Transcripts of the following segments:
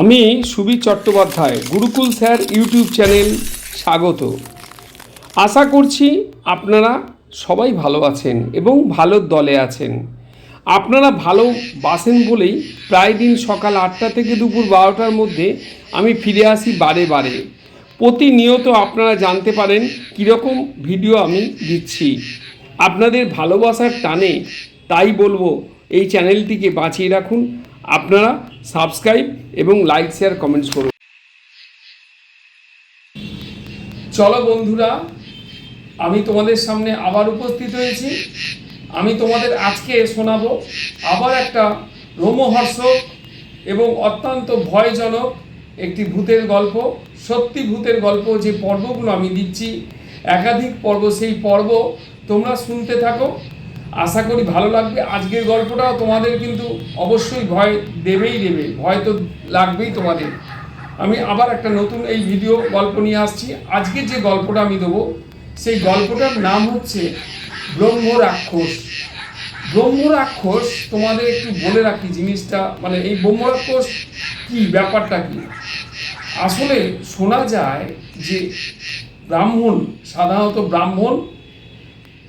আমি Subir Chattopadhyay, Gurukul sir YouTube channel স্বাগত। আশা করছি আপনারা সবাই ভালো আছেন এবং ভালো দলে আছেন। আপনারা ভালো বাসেন বলেই প্রায় দিন সকাল আটটা থেকে দুপুর বারোটার মধ্যে আমি ফিরে আসি বারে বারে। প্রতিনিয়ত আপনারা জানতে পারেন কীরকম ভিডিও আমি দিচ্ছি। আপনাদের ভালোবাসার টানে তাই বলব, এই চ্যানেলটিকে বাঁচিয়ে রাখুন। আপনারা সাবস্ক্রাইব এবং লাইক, শেয়ার, কমেন্টস করুন। চলো বন্ধুরা, আমি তোমাদের সামনে আবার উপস্থিত হয়েছি। আমি তোমাদের আজকে শোনাবো আবার একটা রোমহর্ষক এবং অত্যন্ত ভয়জনক একটি ভূতের গল্প। সত্যি ভূতের গল্প, যে পর্বগুলো আমি দিচ্ছি। একাধিক পর্ব, সেই পর্ব তোমরা শুনতে থাকো। আশা করি ভালো লাগবে। আজকের গল্পটাও তোমাদের কিন্তু অবশ্যই ভয় দেবেই দেবে। ভয় তো লাগবেই তোমাদের। আমি আবার একটা নতুন এই ভিডিও গল্প নিয়ে আসছি। আজকে যে গল্পটা আমি দেবো, সেই গল্পটার নাম হচ্ছে ব্রহ্ম রাক্ষস। ব্রহ্ম রাক্ষস, তোমাদের একটু বলে রাখি জিনিসটা মানে এই ব্রহ্ম রাক্ষস কি, ব্যাপারটা কি? আসলে শোনা যায় যে ব্রাহ্মণ, সাধারণত ব্রাহ্মণ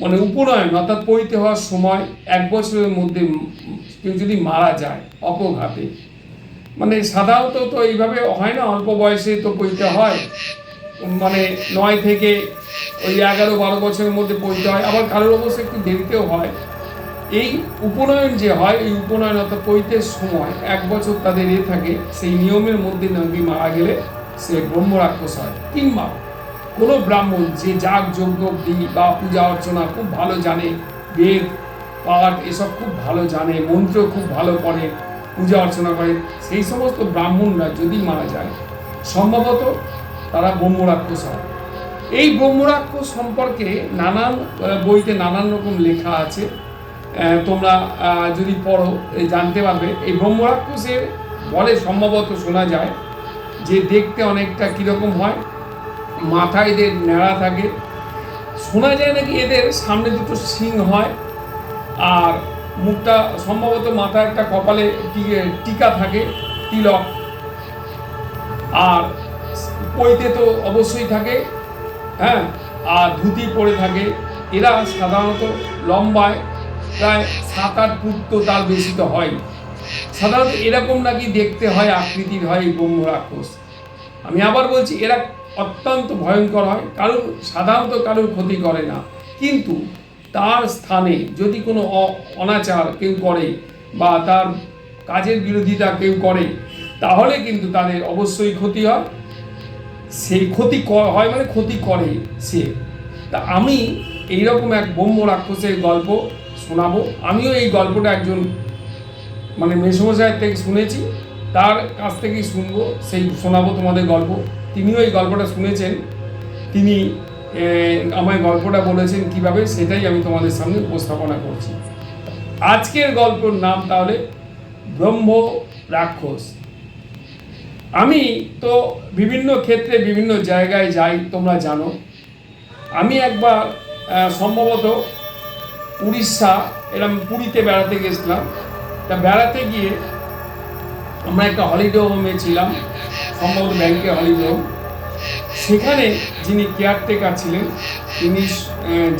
মানে উপনয়ন অর্থাৎ পৈতে হওয়ার সময় এক বছরের মধ্যে কেউ যদি মারা যায় অপঘাতে। মানে সাধারণত তো এইভাবে হয় না, অল্প বয়সে তো পৈতে হয়। মানে নয় থেকে ওই এগারো বারো বছরের মধ্যে পৈতে হয়, আবার কারোর অবশ্য একটু দেরিতেও হয়। এই উপনয়ন যে হয়, এই উপনয়ন অর্থাৎ পৈতের সময় এক বছর তাদের এ থাকে, সেই নিয়মের মধ্যে নাকি মারা গেলে সে ব্রহ্ম রাক্ষস হয়। কিংবা কোনো ব্রাহ্মণ যে যাগ যজ্ঞ বা পূজা অর্চনা খুব ভালো জানে, বেদ, পাঠ এসব খুব ভালো জানে, মন্ত্র খুব ভালো পড়ে, পূজা অর্চনা করে, সেই সমস্ত ব্রাহ্মণরা যদি মারা যায়, সম্ভবত তারা ব্রহ্মরাক্ষস হয়। এই ব্রহ্মরাক্ষস সম্পর্কে নানান বইতে নানান রকম লেখা আছে। তোমরা যদি পড়ো জানতে পারবে। এই ব্রহ্মরাক্ষসের বলে, সম্ভবত শোনা যায় যে দেখতে অনেকটা কীরকম হয়। মাথায় এদের ন্যাড়া থাকে। শোনা যায় নাকি এদের সামনে দুটো শিং হয়, আর মুখটা সম্ভবত মাথায় একটা কপালে টিকা থাকে, তিলক। আর পইতে তো অবশ্যই থাকে হ্যাঁ আর ধুতি পরে থাকে। এরা সাধারণত লম্বায় প্রায় সাত আট ফুট তো তার বেশি তো হয়। সাধারণত এরকম নাকি দেখতে হয় আকৃতির হয় এই ব্রহ্ম রাক্ষস আমি আবার বলছি, এরা অত্যন্ত ভয়ঙ্কর হয়। কারোর, সাধারণত কারোর ক্ষতি করে না। কিন্তু তার স্থানে যদি কোনো অনাচার কেউ করে বা তার কাজের বিরোধিতা কেউ করে, তাহলে কিন্তু তাদের অবশ্যই ক্ষতি হয়। সে ক্ষতি হয় মানে ক্ষতি করে সে। তা আমি এইরকম এক ব্রহ্ম রাক্ষসের গল্প শোনাবো। আমিও এই গল্পটা একজন মানে মেসমশাইয়ের থেকে শুনেছি। তার কাছ থেকেই শুনব, সেই শোনাবো তোমাদের গল্প। তিনিও এই গল্পটা শুনেছেন। তিনি আমায় গল্পটা বলেছেন কীভাবে, সেটাই আমি তোমাদের সামনে উপস্থাপনা করছি। আজকের গল্পর নাম তাহলে ব্রহ্ম রাক্ষস। আমি তো বিভিন্ন ক্ষেত্রে, বিভিন্ন জায়গায় যাই, তোমরা জানো। আমি একবার সম্ভবত উড়িষ্যা, এরম পুরীতে বেড়াতে গেছিলাম। তা বেড়াতে গিয়ে আমরা একটা হলিডে হোমে ছিলাম। সম্ভবত ব্যাংকে হোম সেখানে যিনি কেয়ারটেকার ছিলেন, তিনি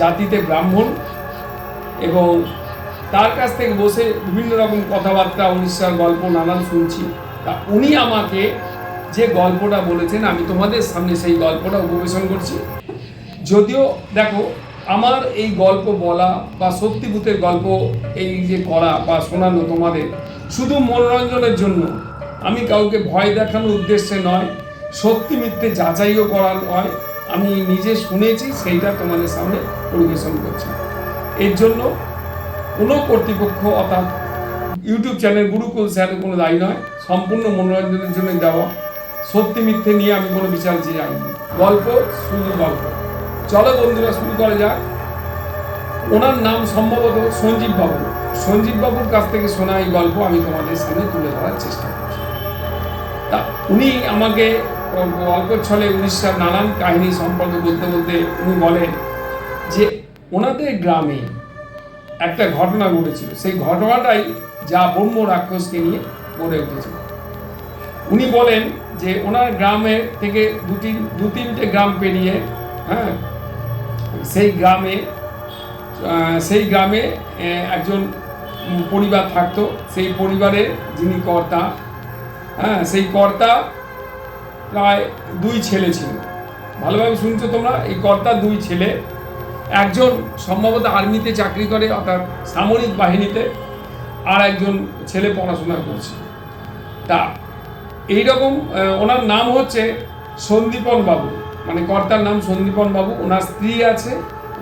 জাতিতে ব্রাহ্মণ এবং তার কাছ থেকে বসে বিভিন্ন রকম কথাবার্তা, উড়িষ্যার গল্প, নানান শুনছি। তা উনি আমাকে যে গল্পটা বলেছেন, আমি তোমাদের সামনে সেই গল্পটা উপবেশন করছি। যদিও দেখো, আমার এই গল্প বলা বা সত্যিভূতের গল্প এই যে করা বা শোনানো তোমাদের শুধু মনোরঞ্জনের জন্য আমি কাউকে ভয় দেখানোর উদ্দেশ্যে নয়, সত্যি মিথ্যে যাচাইও করা নয় আমি নিজে শুনেছি, সেইটা তোমাদের সামনে পরিবেশন করছি। এর জন্য কোনো কর্তৃপক্ষ অর্থাৎ ইউটিউব চ্যানেল গুরুকুল স্যার, কোনো দায়ী নয়, সম্পূর্ণ মনোরঞ্জনের জন্য দেওয়া। সত্যি মিথ্যে নিয়ে আমি কোনো বিচার চেয়ে যাইনি গল্প শুধু গল্প। চলো বন্ধুরা, শুরু করা যাক। ওনার নাম সম্ভবত সঞ্জীব বাবু। সঞ্জীব বাবুর কাছ থেকে শোনা এই গল্প আমি তোমাদের সামনে তুলে ধরার চেষ্টা করছি তা উনি আমাকে অল্প ছলে উড়িষ্যার নানান কাহিনী সম্পর্কে বলতে বলতে উনি বলেন যে ওনাদের গ্রামে একটা ঘটনা ঘটেছিল। সেই ঘটনাটাই যা ব্রহ্ম রাক্ষসকে নিয়ে গড়ে উঠেছিল। উনি বলেন যে ওনার গ্রামে থেকে দু তিন দু তিনটে গ্রাম পেরিয়ে হ্যাঁ সেই গ্রামে সেই গ্রামে একজন পরিবার থাকতো। সেই পরিবারের যিনি কর্তা হ্যাঁ সেই কর্তা প্রায় দুই ছেলে ছিল। ভালোভাবে শুনছো তোমরা? এই কর্তার দুই ছেলে। একজন সম্ভবত আর্মিতে চাকরি করে, অর্থাৎ সামরিক বাহিনীতে, আর একজন ছেলে পড়াশোনা করছে। তা, এইরকম ওনার নাম হচ্ছে সন্দীপন বাবু। মানে কর্তার নাম সন্দীপন বাবু। ওনার স্ত্রী আছে,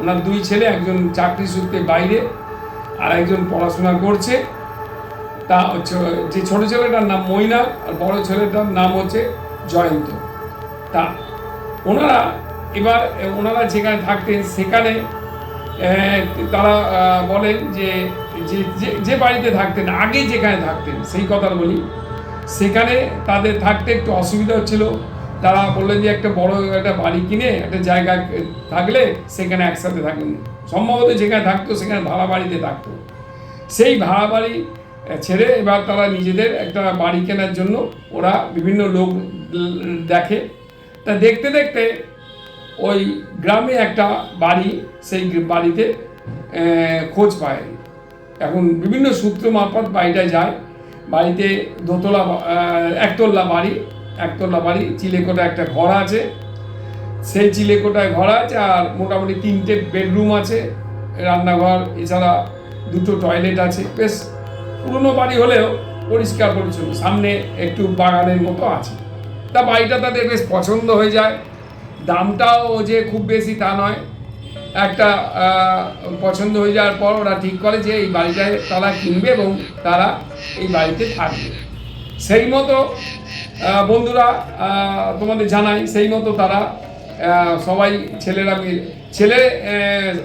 ওনার দুই ছেলে, একজন চাকরি সূত্রে বাইরে, আর একজন পড়াশোনা করছে। তা যে ছোট ছেলেটার নাম মৈনাক আর বড় ছেলেটার নাম হচ্ছে জয়ন্ত। তা ওনারা এবার, ওনারা যেখানে থাকতেন সেখানে তারা বলেন যে, যে- বাড়িতে থাকতেন, আগে যেখানে থাকতেন, সেই কথা বলি। সেখানে তাদের থাকতে একটু অসুবিধা হচ্ছিল। তারা বললেন যে, একটা বড় একটা বাড়ি কিনে একটা জায়গা থাকলে সেখানে একসাথে থাকবেন। সম্ভবত যেখানে থাকতো সেখানে ভাড়া বাড়িতে থাকতো। সেই ভাড়া বাড়ি ছেড়ে এবার তারা নিজেদের একটা বাড়ি কেনার জন্য ওরা বিভিন্ন লোক দেখে। তা দেখতে দেখতে ওই গ্রামে একটা বাড়ি, সেই বাড়িতে খোঁজ পায়। এখন বিভিন্ন সূত্র মারফত বাড়িটা যায়। বাড়িতে দোতলা একতলা বাড়ি একতলা বাড়ি চিলেকোটা একটা ঘর আছে। সেই চিলেকোটায় ঘর আছে আর মোটামুটি তিনটে বেডরুম আছে। রান্নাঘর, এছাড়া দুটো টয়লেট আছে। বেশ পুরনো বাড়ি হলেও পরিষ্কার পরিচ্ছন্ন, সামনে একটু বাগানের মতো আছে। তা বাড়িটা তাদের বেশ পছন্দ হয়ে যায়। দামটাও যে খুব বেশি তা নয়। একটা পছন্দ হয়ে যাওয়ার পর ওরা ঠিক করে যে এই বাড়িটায় তারা কিনবে এবং তারা এই বাড়িতে থাকবে। সেই মতো বন্ধুরা তোমাদের জানাই, সেই মতো তারা সবাই ছেলেরা ছেলে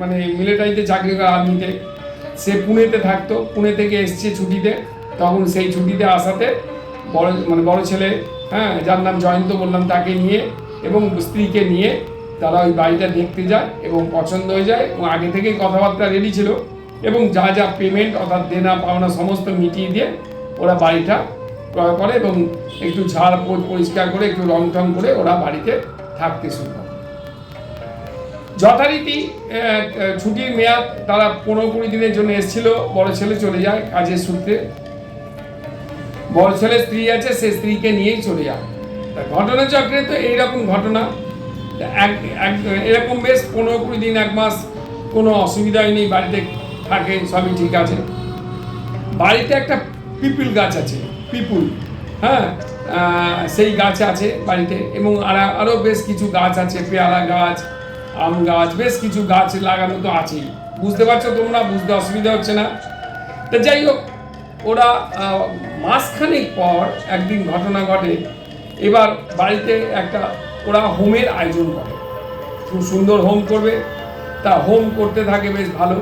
মানে মিলিটারিতে চাকরি করে আর্মিতে সে পুনেতে থাকতো, পুনে থেকে এসছে ছুটিতে। তখন সেই ছুটিতে আসাতে বড় মানে বড় ছেলে হ্যাঁ যার নাম জয়ন্ত বললাম তাকে নিয়ে এবং স্ত্রীকে নিয়ে তারা ওই বাড়িটা দেখতে যায় এবং পছন্দ হয়ে যায় এবং আগে থেকেই কথাবার্তা রেডি ছিল এবং যা যা পেমেন্ট অর্থাৎ দেনা, পাওনা সমস্ত মিটিয়ে দিয়ে ওরা বাড়িটা ক্রয় করে এবং একটু ঝাড় পরিষ্কার করে, একটু রং টং করে ওরা বাড়িতে থাকতে শুরু করে। যথারীতি ছুটির মেয়াদ তারা পনেরো কুড়ি দিনের জন্য এসেছিল, বড় ছেলে চলে যায় কাজের সূত্রে। বড় ছেলে স্ত্রী আছে, সে স্ত্রীকে নিয়েই চলে যায় তা ঘটনাচক্রে তো এইরকম ঘটনা। এক এক, এরকম বেশ পনেরো কুড়ি দিন, এক মাস কোনো অসুবিধাই নেই, বাড়িতে থাকে, সবই ঠিক আছে। বাড়িতে একটা পিপুল গাছ আছে, পিপুল হ্যাঁ সেই গাছ আছে বাড়িতে এবং আর আরও বেশ কিছু গাছ আছে, পেয়ারা গাছ আম গাছ, বেশ কিছু গাছ লাগানো তো আছেই। বুঝতে পারছ তোমরা? বুঝতে অসুবিধা হচ্ছে না? তা যাই হোক, ওরা মাসখানেক পর একদিন ঘটনা ঘটে। এবার বাড়িতে একটা, ওরা হোমের আয়োজন করে। খুব সুন্দর হোম করবে। তা হোম করতে থাকে বেশ ভালো।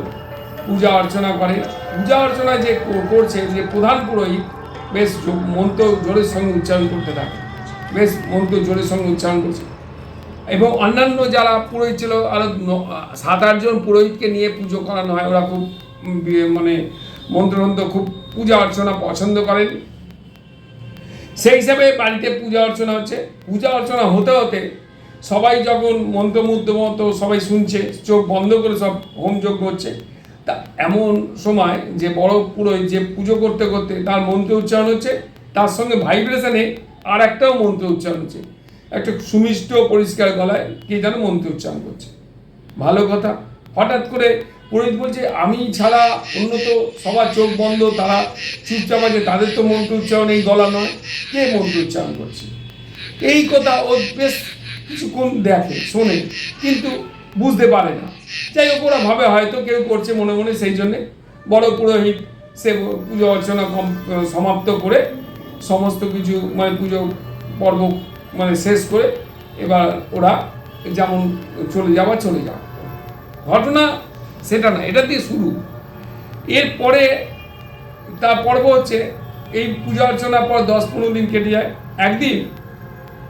পূজা অর্চনা করে। পূজা অর্চনা যে করছে, যে প্রধান পুরোহিত, বেশ মন্ত্র জোরের সঙ্গে উচ্চারণ করতে থাকে। বেশ মন্ত্র জোরের সঙ্গে উচ্চারণ করছে। এবং অন্যান্য যারা পুরোহিত ছিল আরও ন- সাত আটজন পুরোহিতকে নিয়ে পুজো করানো হয়, ওরা খুব মানে মন্ত্রতন্ত্র খুব পূজা অর্চনা পছন্দ করেন। সেই হিসাবে বাড়িতে পূজা অর্চনা হচ্ছে। পূজা অর্চনা হতে হতে সবাই যখন মন্ত্রমুগ্ধ মতো সবাই শুনছে, চোখ বন্ধ করে সব হোমযজ্ঞ হচ্ছে, তা এমন সময় যে বড় পুরোহিত যে পুজো করতে করতে তার মন্ত্র উচ্চারণ হচ্ছে, তার সঙ্গে ভাইব্রেশনে আর একটাও মন্ত্র উচ্চারণ হচ্ছে। একটা সুমিষ্ট, পরিষ্কার গলায় কে যেন মন্ত্র উচ্চারণ করছে। ভালো কথা। হঠাৎ করে পুরোহিত বলছে, আমি ছাড়া অন্য তো সবার চোখ বন্ধ, তারা চুপচাপ আছে, তাদের তো মন্ত্র উচ্চারণ এই গলা নয়। কে মন্ত্র উচ্চারণ করছে? এই কথা ও বেশ কিছুক্ষণ দেখে, শোনে, কিন্তু বুঝতে পারে না। যাই হোক, ওরা ভাবে হয়তো কেউ করছে মনে মনে সেই জন্যে। বড় পুরোহিত, সে পুজো অর্চনা সমাপ্ত করে সমস্ত কিছু মানে পুজো পর্ব মানে শেষ করে এবার ওরা যেমন চলে যাওয়া চলে যাওয়া। ঘটনা সেটা না, এটা দিয়ে শুরু। এরপরে তার পর্ব হচ্ছে এই পূজা অর্চনার পর দশ পনেরো দিন কেটে যায়। একদিন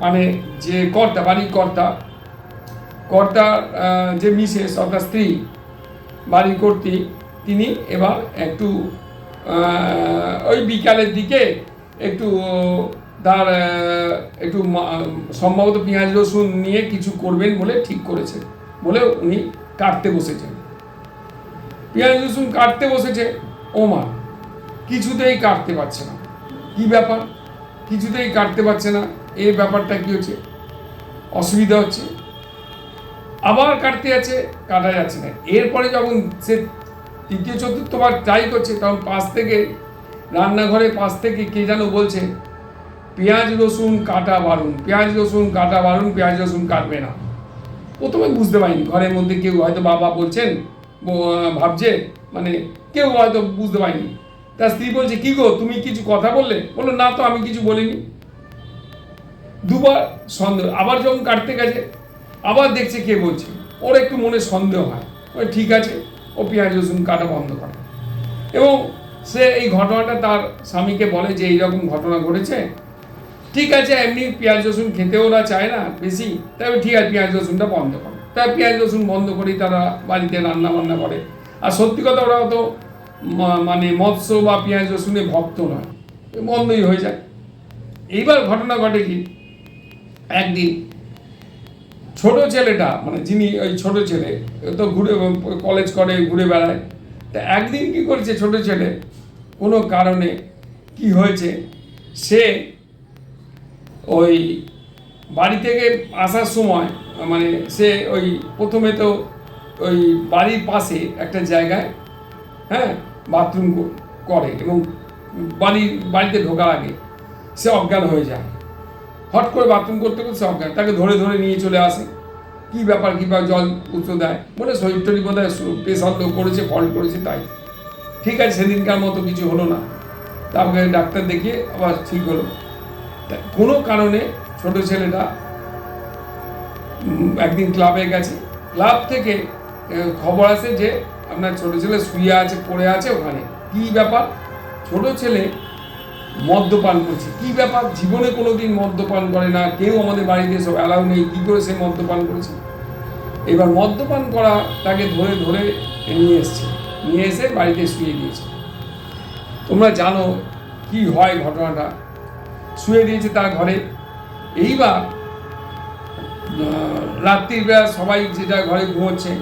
মানে যে কর্তা, বাড়ির কর্তা কর্তার যে মিসেস অর্থাৎ স্ত্রী বাড়ি কর্তী, তিনি এবার একটু ওই বিকালের দিকে একটু তার একটু সম্ভবত পেঁয়াজ রসুন নিয়ে কিছু করবেন বলে ঠিক করেছে, বলে উনি কাটতে বসেছেন। পেঁয়াজ রসুন কাটতে বসেছে, ও মা, কিছুতেই কাটতে পারছে না। কি ব্যাপার? কিছুতেই কাটতে পারছে না। এই ব্যাপারটা কি হচ্ছে? অসুবিধা হচ্ছে। আবার কাটতে আছে, কাটা যাচ্ছে না। এরপরে যখন সে তৃতীয় চতুর্থবার ট্রাই করছে, তখন পাশ থেকে রান্নাঘরে পাশ থেকে কে যেন বলছে পেঁয়াজ, রসুন, কাটা, বারুন। পেঁয়াজ, রসুন, কাটা, বারুন, পেঁয়াজ, রসুন কাটবে না। প্রথমে বুঝতে পারিনি। ঘরের মধ্যে কেউ হয়তো বাবা বলছেন ভাবছে মানে কেউ হয়তো বুঝতে পারিনি। তার স্ত্রী বলছে, কি গো, তুমি কিছু কথা বললে? বলল, না তো, আমি কিছু বলিনি। দুবার সন্দেহ, আবার যখন কাটতে গেছে, আবার দেখছে কে বলছে। ওর একটু মনে সন্দেহ হয়। ওই ঠিক আছে, ও পেঁয়াজ, রসুন, কাটা বন্ধ করে। এবং সে এই ঘটনাটা তার স্বামীকে বলে যে, এইরকম ঘটনা ঘটেছে ঠিক আছে, এমনি পেঁয়াজ, রসুন খেতেও ওরা চায় না, বেশি। তবে ঠিক আছে, পেঁয়াজ, রসুনটা বন্ধ করে। তাই পেঁয়াজ, রসুন বন্ধ করেই তারা বাড়িতে রান্না বান্না করে। আর সত্যি কথা ওরা তো মানে মৎস্য বা পেঁয়াজ, রসুনে ভক্ত নয়। বন্ধই হয়ে যায়। এইবার ঘটনা ঘটে কি? একদিন ছোট ছেলেটা মানে যিনি ওই ছোট ছেলে তো ঘুরে কলেজ করে, ঘুরে বেড়ায়। তা একদিন কি করেছে ছোট ছেলে? কোনো কারণে কি হয়েছে? সে ওই বাড়ি থেকে আসার সময় মানে সে ওই প্রথমে তো ওই বাড়ির পাশে একটা জায়গায় হ্যাঁ বাথরুম করে এবং বাড়ি, বাড়িতে ঢোকার আগে। সে অজ্ঞান হয়ে যায়। হট করে বাথরুম করতে করতে সে অজ্ঞান। তাকে ধরে ধরে নিয়ে চলে আসে। কি ব্যাপার, কী বা জল উঁচু দেয়? বলে শরীর টরীর বোধ হয় প্রেশার লো করেছে ফল্ট করেছে, তাই। ঠিক আছে, সেদিনকার মতো কিছু হলো না। তারপরে ডাক্তার দেখিয়ে আবার ঠিক হলো। কোনো কারণে ছোট ছেলেটা একদিন ক্লাবে গেছে। ক্লাব থেকে খবর আসে যে আপনার ছোট ছেলে শুয়ে আছে, পড়ে আছে ওখানে। কি ব্যাপার? ছোট ছেলে মদ্যপান করছে। কি ব্যাপার? জীবনে কোনোদিন মদ্যপান করে না। কেউ আমাদের বাড়িতে সব অ্যালাউ নেই। কী করে সে মদ্যপান করেছে? এবার মদ্যপান করা তাকে ধরে ধরে নিয়ে এসছে। নিয়ে এসে বাড়িতে শুয়ে দিয়েছে তোমরা জানো কি হয় ঘটনাটা। শুয়ে দিয়েছে তার ঘরে। এইবার আহ, রাত্রির বেলা সবাই যেটা ঘরে ঘুমোচ্ছে।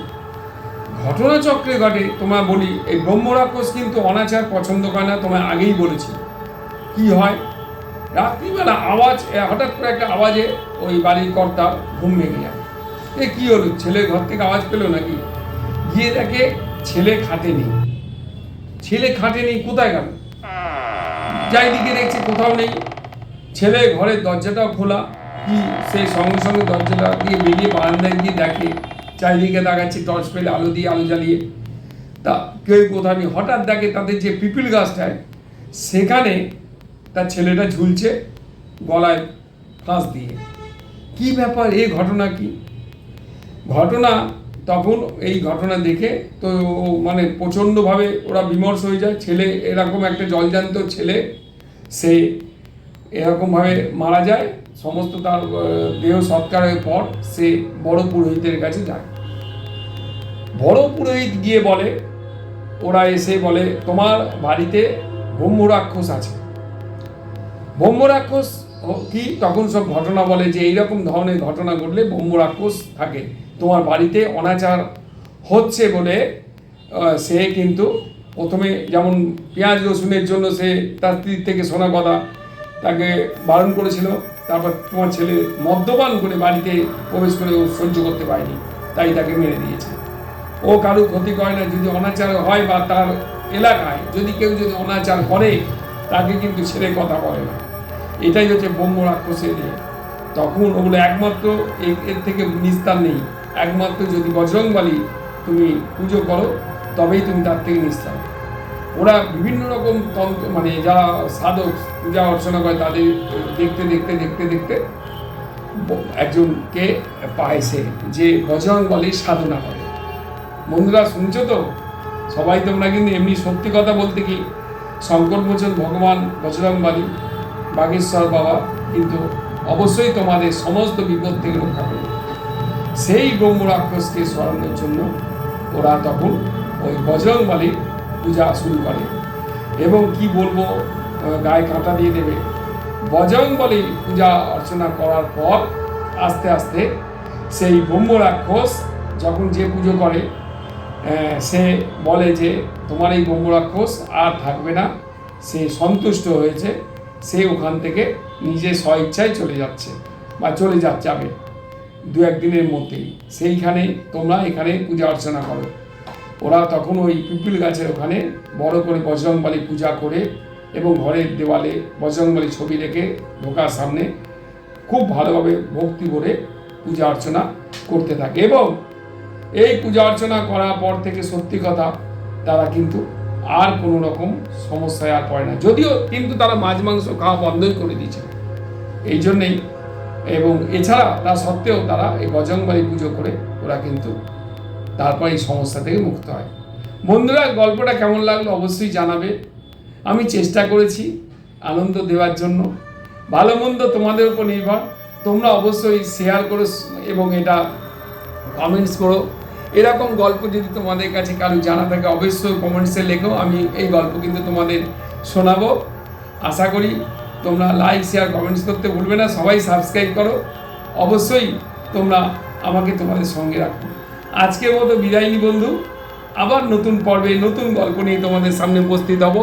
ঘটনাচক্রে ঘটে তোমার বলি এই ব্রহ্মরাক্ষস কিন্তু অনাচার পছন্দ করে না তোমায় আগেই বলেছি। কি হয়? রাত্রিবেলা আওয়াজ হঠাৎ করে একটা আওয়াজে ওই বাড়ির কর্তা ঘুম ভেঙে যায়। এ কি হলো? ছেলে ঘর থেকে আওয়াজ পেল নাকি? গিয়ে দেখে ছেলে খাটে নেই। ছেলে খাটে নেই কোথায় গেল? চারিদিকে দেখছে কোথাও নেই। ছেলে ঘরের দরজাটাও খোলা। কি সেই সঙ্গে সঙ্গে দরজাটা দিয়ে বেরিয়ে বারান্দায় গিয়ে দেখে, চারিদিকে দেখাচ্ছে টর্চ পেলে আলো দিয়ে আলো জ্বালিয়ে। তা কেউ কোথাও নেই। হঠাৎ দেখে তাদের যে পিপিল গাছটায়, সেখানে তার ছেলেটা ঝুলছে গলায় ফাঁস দিয়ে। কি ব্যাপার? এই ঘটনা কি? ঘটনা তখন এই ঘটনা দেখে তো মানে প্রচণ্ডভাবে ওরা বিমর্ষ হয়ে যায়। ছেলে এরকম একটা জলজান্ত ছেলে, সে এরকমভাবে মারা যায়। সমস্ত তার দেহ সৎকারের পর সে বড় পুরোহিতের কাছে যায়। বড় পুরোহিত গিয়ে বলে, ওরা এসে বলে, তোমার বাড়িতে ব্রহ্ম রাক্ষস আছে। ব্রহ্ম রাক্ষস ও- কি, তখন সব ঘটনা বলে যে এইরকম ধরনের ঘটনা ঘটলে ব্রহ্ম রাক্ষস থাকে। তোমার বাড়িতে অনাচার হচ্ছে বলে সে কিন্তু প্রথমে যেমন পেঁয়াজ রসুনের জন্য সে তার স্ত্রীর থেকে শোনা কথা তাকে বারণ করেছিল। তারপর তোমার ছেলে মদ্যপান করে বাড়িতে প্রবেশ করে ও সহ্য করতে পারেনি, তাই তাকে মেরে দিয়েছে। ও কারও ক্ষতি করে না, যদি অনাচার হয় বা তার এলাকায় যদি কেউ যদি অনাচার করে, তাকে কিন্তু ছেড়ে কথা বলে না। এটাই হচ্ছে ব্রহ্ম রাক্ষসের। তখন ওগুলো একমাত্র এর থেকে নিস্তার নেই। একমাত্র যদি বজরংবালী তুমি পুজো করো, তবেই তুমি তার থেকে নিস্তার ওরা বিভিন্ন রকম তন্ত্র মানে যারা সাধক পূজা অর্চনা করে তাদের দেখতে দেখতে দেখতে দেখতে একজনকে পায় সে যে বজরংবলীর সাধনা করে। বন্ধুরা, শুনছো তো? সবাই তোমরা কিন্তু এমনি সত্যি কথা বলতে কি? শঙ্কর মোচন ভগবান বজরংবালী বাগেশ্বর বাবা, কিন্তু অবশ্যই তোমাদের সমস্ত বিপদ থেকে রক্ষা করবে সেই ব্রহ্ম রাক্ষসকে সরানোর জন্য ওরা তখন ওই বজরংবলীর পূজা শুরু করে। এবং কি বলব গায়ে কাঁটা দিয়ে দেবে। বজরং বলি পূজা অর্চনা করার পর আস্তে আস্তে সেই ব্রহ্ম রাক্ষস যখন যে পুজো করে সে বলে যে, তোমার এই ব্রহ্ম রাক্ষস আর থাকবে না। সে সন্তুষ্ট হয়েছে। সে ওখান থেকে নিজে স্বইচ্ছায় চলে যাচ্ছে বা চলে যাচ্ছে দু একদিনের মধ্যেই। সেইখানে তোমরা এখানে পূজা অর্চনা করো। ওরা তখন ওই পিপিল গাছের ওখানে বড় করে বজরংবলী পূজা করে এবং ঘরের দেওয়ালে বজরংবলী ছবি রেখে ঢোকার সামনে খুব ভালোভাবে ভক্তি করে পূজা অর্চনা করতে থাকে এবং এই পূজা অর্চনা করার পর থেকে সত্যি কথা তারা কিন্তু আর কোনো রকম সমস্যায় আর পড়ে না। যদিও কিন্তু তারা মাছ, মাংস খাওয়া বন্ধই করে দিয়েছে। এই জন্যেই এবং এছাড়া তা সত্ত্বেও তারা এই বজরংবলী পুজো করে ওরা কিন্তু তারপর এই সমস্যা থেকে মুক্ত হয়। বন্ধুরা, গল্পটা কেমন লাগল অবশ্যই জানাবে। আমি চেষ্টা করেছি আনন্দ দেওয়ার জন্য। ভালো মন্দ তোমাদের উপর নির্ভর। তোমরা অবশ্যই শেয়ার করো এবং এটা কমেন্টস করো। এরকম গল্প যদি তোমাদের কাছে কারও জানা থাকে, অবশ্যই কমেন্টসে লেখো। আমি এই গল্প কিন্তু তোমাদের শোনাবো। আশা করি তোমরা লাইক শেয়ার কমেন্টস করতে ভুলবে না। সবাই সাবস্ক্রাইব করো। অবশ্যই তোমরা আমাকে তোমাদের সঙ্গে রাখো। আজকের মতো বিদায়নী বন্ধু। আবার নতুন পর্বে নতুন গল্প নিয়ে তোমাদের সামনে উপস্থিত হব।